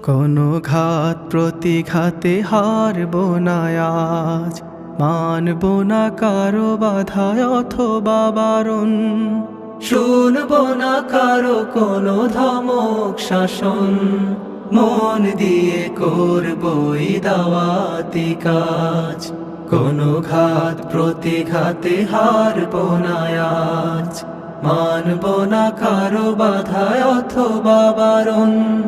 কোনো ঘাত প্রতিঘাতে হারব না আজ। মানব না কারও বাধায় অথবা বারণ। শুনব না কারও কোনো ধমক, শাসন। মন দিয়ে করবই দাওয়াতি কাজ। কোনো ঘাত প্রতিঘাতে হারব না আজ। মানব না কারও বাধায় অথবা বারণ।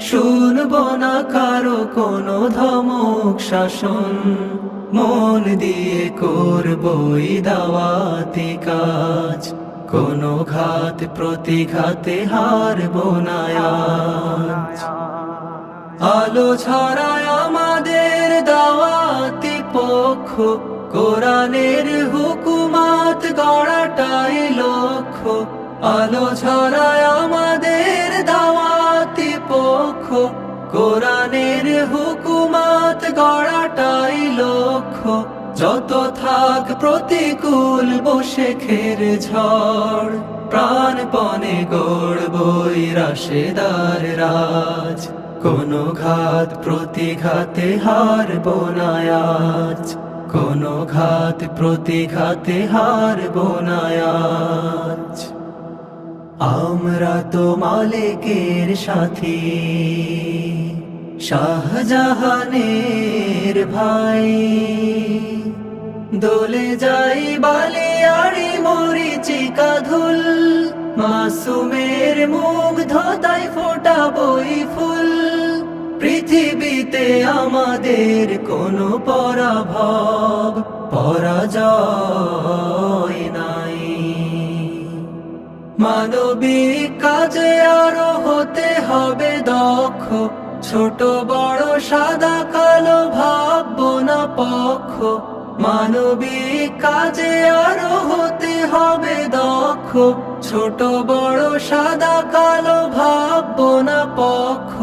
শুনব না কারও কোনো ধমক, শাসন মন দিয়ে করবই দাওয়াতি কাজ। কোনো ঘাত প্রতিঘাতে হারব না আলো ছড়ায় আমাদের দাওয়াতি পক্ষ, কোরআনের হুকুমাত গড়াটাই লক্ষ্য। আলো ছড়ায় আমাদের গড়াটাই লক্ষ্য। যত থাক প্রতিকূল বসে খের ঝড়। প্রাণপণে গড়বই রাশেদার রাজ। কোন ঘাত প্রতিঘাতে হারব না আজ। কোনো ঘাত প্রতিঘাতে হারব না আজ। আমরা তো মালিকের সাথী। শাহজাহানের ভাই। দোলে যাই বালিয়াড়ি মরিচিকা ধুল মাসুমের ফোটা বই ফুল। পৃথিবীতে আমাদের কোনো পরাভব, পরাজয় নাই। মানবিক কাজে আরও হতে হবে দক্ষ ছোট, বড়, সাদা, কালো ভাবব না পক্ষ। মানবিক কাজে আরও হতে হবে দক্ষ। ছোট, বড়, সাদা, কালো ভাবব না পক্ষ।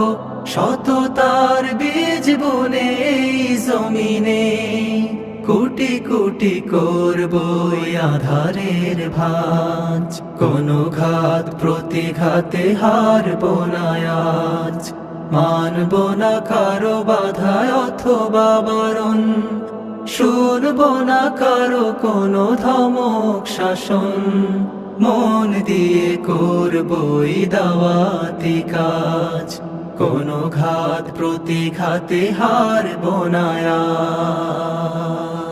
সততার বীজ বনে, জমিনে কোটি কোটি করবই আধারের ভাঁজ। কোনো ঘাত, প্রতিঘাতে হারব না মানব না কারও বাধায় অথবা বারণ। শুনব না কারও কোনো ধমক, শাসন। মন দিয়ে করবই দাওয়াতি কাজ। কোনো ঘাত প্রতিঘাতে হারব না আজ।